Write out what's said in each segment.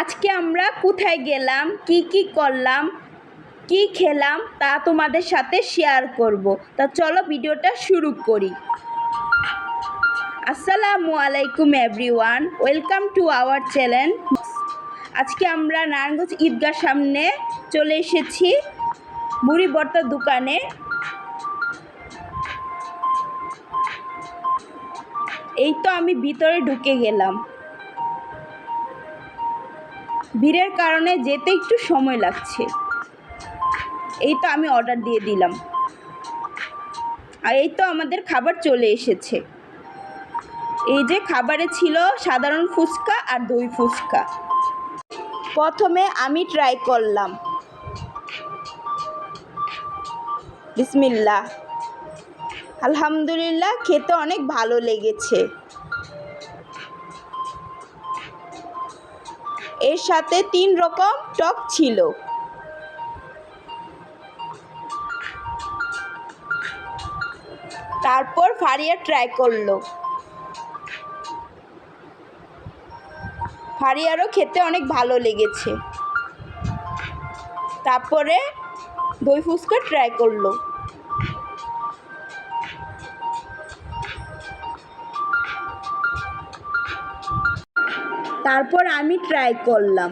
আজকে আমরা কোথায় গেলাম, কি কি করলাম, কি খেলাম তা তোমাদের সাথে শেয়ার করব। তা চলো ভিডিওটা শুরু করি। আসসালামু আলাইকুম everyone welcome to our channel আজকে আমরা নারায়ণগঞ্জ ঈদগার সামনে চলে এসেছি মুড়ি বর্তার দোকানে। এই তো আমি ভিতরে ঢুকে গেলাম। ভিড়ের কারণে যেতে একটু সময় লাগছে। এই তো আমি অর্ডার দিয়ে দিলাম। আর এই তো আমাদের খাবার চলে এসেছে। এই যে খাবারে ছিল সাধারণ ফুচকা আর দই ফুচকা। প্রথমে আমি ট্রাই করলাম। বিসমিল্লা আলহামদুলিল্লাহ, খেতে অনেক ভালো লেগেছে। এর সাথে তিন রকম টক ছিল। তারপর ফারিয়া ট্রাই করল। ফারিয়ারও খেতে অনেক ভালো লেগেছে। তারপরে দই ফুচকা ট্রাই করল। তারপর আমি ট্রাই করলাম।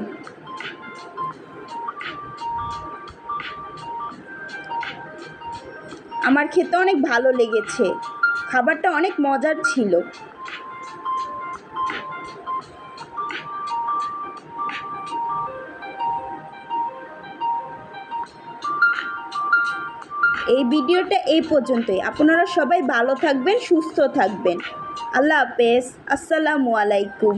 আমার খেতে অনেক ভালো লেগেছে। খাবারটা অনেক মজার ছিল। এই ভিডিওটা এই পর্যন্তই। আপনারা সবাই ভালো থাকবেন, সুস্থ থাকবেন। আল্লাহ হাফেজ। আসসালামু আলাইকুম।